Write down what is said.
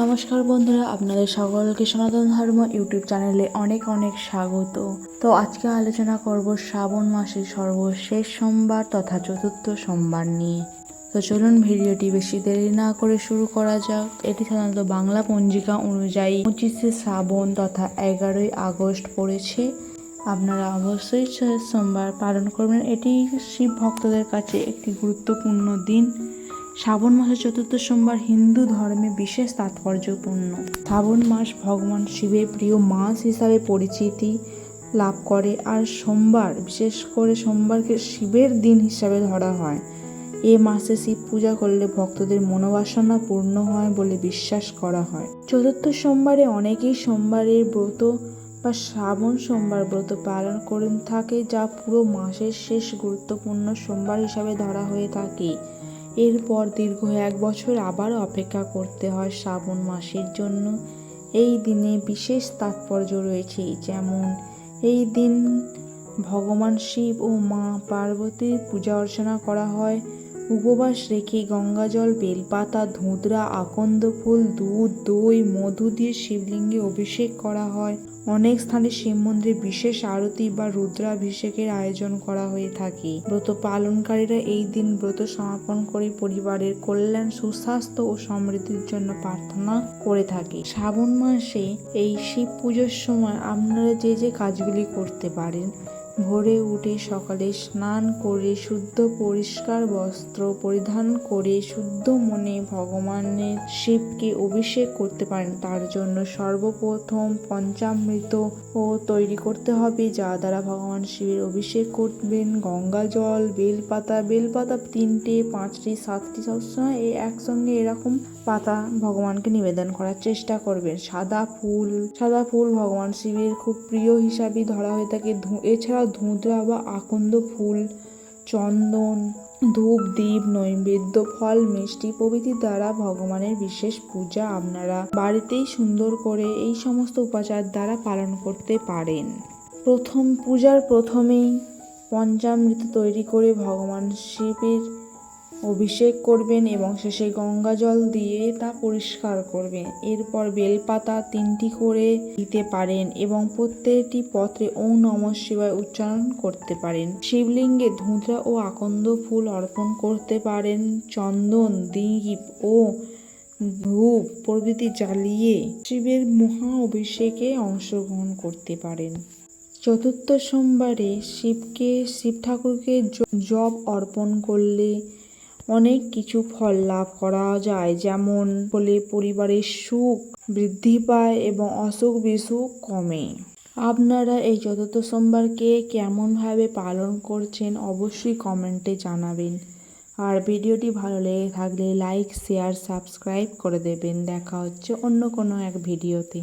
নমস্কার বন্ধুরা, আপনাদের সকলকে সনাতন ধর্ম ইউটিউব চ্যানেলে অনেক অনেক স্বাগত। তো আজকে আলোচনা করব শ্রাবণ মাসের সর্বশেষ সোমবার তথা চতুর্থ সোমবার নিয়ে। তো চলুন ভিডিওটি বেশি দেরি না করে শুরু করা যাক। এটি সাধারণত বাংলা পঞ্জিকা অনুযায়ী পঁচিশে শ্রাবণ তথা এগারোই আগস্ট পড়েছে। আপনারা অবশ্যই সোমবার পালন করবেন। এটি শিব ভক্তদের কাছে একটি গুরুত্বপূর্ণ দিন। শ্রাবণ মাসের চতুর্থ সোমবার হিন্দু ধর্মে বিশেষ তাৎপর্যপূর্ণ। শ্রাবণ মাস ভগবান শিবের প্রিয় মাস হিসাবে পরিচিতি লাভ করে আর সোমবার, বিশেষ করে সোমবারকে শিবের দিন হিসাবে ধরা হয়। এ মাসে শিব পূজা করলে ভক্তদের মনোবাসনা পূর্ণ হয় বলে বিশ্বাস করা হয়। চতুর্থ সোমবারে অনেকেই সোমবারের ব্রত বা শ্রাবণ সোমবার ব্রত পালন করে থাকে, যা পুরো মাসের শেষ গুরুত্বপূর্ণ সোমবার হিসাবে ধরা হয়ে থাকে। এরপর দীর্ঘ এক বছর আবার অপেক্ষা করতে হয় শ্রাবণ মাসের জন্য। এই দিনে বিশেষ তাৎপর্য রয়েছে, যেমন এই দিন ভগবান শিব ও মা পার্বতীর পূজা অর্চনা করা হয়। উপবাস রেখে গঙ্গাজল, বেলপাতা ধুতরা আকন্দ ফুল, দুধ, দই, মধু দিয়ে শিবলিঙ্গে অভিষেক করা হয়। অনেক স্থানে শিব মন্দিরে বিশেষ আরতি বা রুদ্রাভিষেকের আয়োজন করা হয়ে থাকে। ব্রত পালনকারীরা এই দিন ব্রত সমাপন করে পরিবারের কল্যাণ, সুস্বাস্থ্য ও সমৃদ্ধির জন্য প্রার্থনা করে থাকে। শ্রাবণ মাসে এই শিব পুজোর সময় আপনারা যে যে কাজগুলি করতে পারেন ভোরে উঠে সকালে স্নান করে শুদ্ধ পরিষ্কার বস্ত্র পরিধান করে শুদ্ধ মনে ভগবানের শিবকে অভিষেক করতে পারেন। তার জন্য সর্বপ্রথম পঞ্চামৃত ও তৈরি করতে হবে, যা দ্বারা ভগবান শিবের অভিষেক করবেন। গঙ্গা জল, বেলপাতা বেলপাতা তিনটে, পাঁচটি, সাতটি, সবসময় এই একসঙ্গে এরকম পাতা ভগবানকে নিবেদন করার চেষ্টা করবেন। সাদা ফুল সাদা ফুল ভগবান শিবের খুব প্রিয় হিসাবে ধরা হয়ে থাকে। এছাড়াও ধুঁতরা বা আকন্দ ফুল, চন্দন, ধূপ দ্বীপ নৈবেদ্য, ফল, মিষ্টি প্রভৃতি দ্বারা ভগবানের বিশেষ পূজা আপনারা বাড়িতেই সুন্দর করে এই সমস্ত উপাচার দ্বারা পালন করতে পারেন। প্রথম পূজার প্রথমেই পঞ্চামৃত তৈরি করে ভগবান শিবের অভিষেক করবেন এবং শেষে গঙ্গা জল দিয়ে তা পরিষ্কার করবেন। এরপর বেলপাতা তিনটি করে দিতে পারেন এবং প্রত্যেকটি পত্রে ওম নম শিবায় উচ্চারণ করতে পারেন। শিবলিঙ্গে ধুঁতরা ও আকন্দ ফুল অর্পণ করতে পারেন। চন্দন দ্বীপ ও ধূপ প্রভৃতি জ্বালিয়ে শিবের মহা অভিষেকে অংশগ্রহণ করতে পারেন। চতুর্থ সোমবারে শিবকে, শিব ঠাকুরকে জব অর্পণ করলে অনেক কিছু ফল লাভ করা যায়। যেমন বলে পরিবারের সুখ বৃদ্ধি পায় এবং অসুখ বিসুখ কমে। আপনারা এই চতুর্থ সোমবারকে কেমনভাবে পালন করছেন অবশ্যই কমেন্টে জানাবেন। আর ভিডিওটি ভালো লেগে থাকলে লাইক, শেয়ার, সাবস্ক্রাইব করে দেবেন। দেখা হচ্ছে অন্য কোনো এক ভিডিওতে।